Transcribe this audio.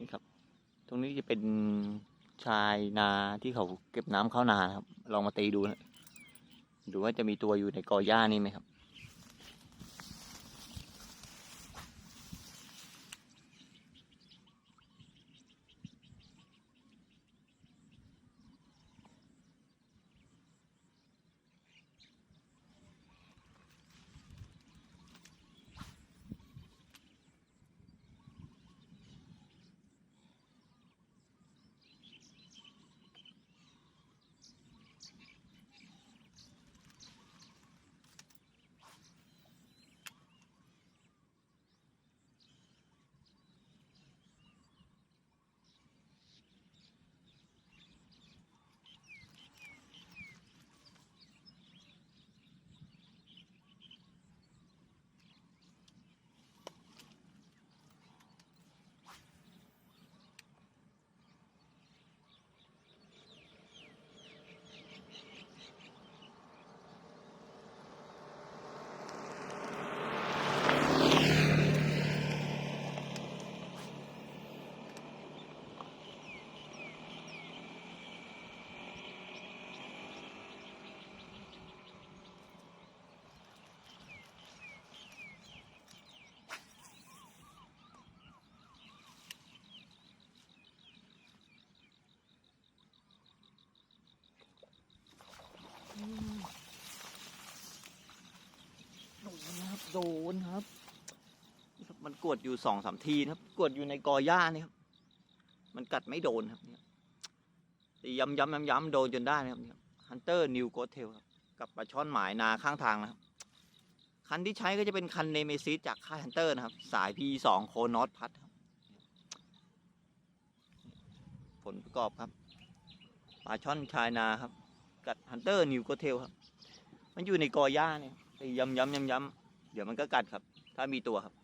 นี่ครับ ตรงนี้จะเป็นชายนาที่เขาเก็บน้ำเข้านานครับ ลองมาตีดูนะดูว่าจะมีตัวอยู่ในกอหญ้านี่ไหมครับ โดนครับ มันกดอยู่สองสามทีนะครับ กดอยู่ในกอหญ้านี่ครับ มันกัดไม่โดนครับเนี่ยตีย้ำย้ำย้ำย้ำโดนจนได้นะครับเนี่ยฮันเตอร์นิวโกเทลครับกับปลาช่อนหมายนาข้างทางนะครับ คันที่ใช้ก็จะเป็นคันเนเมซิสจากค่ายฮันเตอร์นะครับ สาย P2 โคนอตพัดครับ ผลประกอบครับปลาช่อนชายนาครับ กัดฮันเตอร์นิวโกเทลครับ มันอยู่ในกอหญ้าเนี่ยตีย้ำย้ำย้ำย้ำ เดี๋ยวมันก็กัดครับ ถ้ามีตัวครับ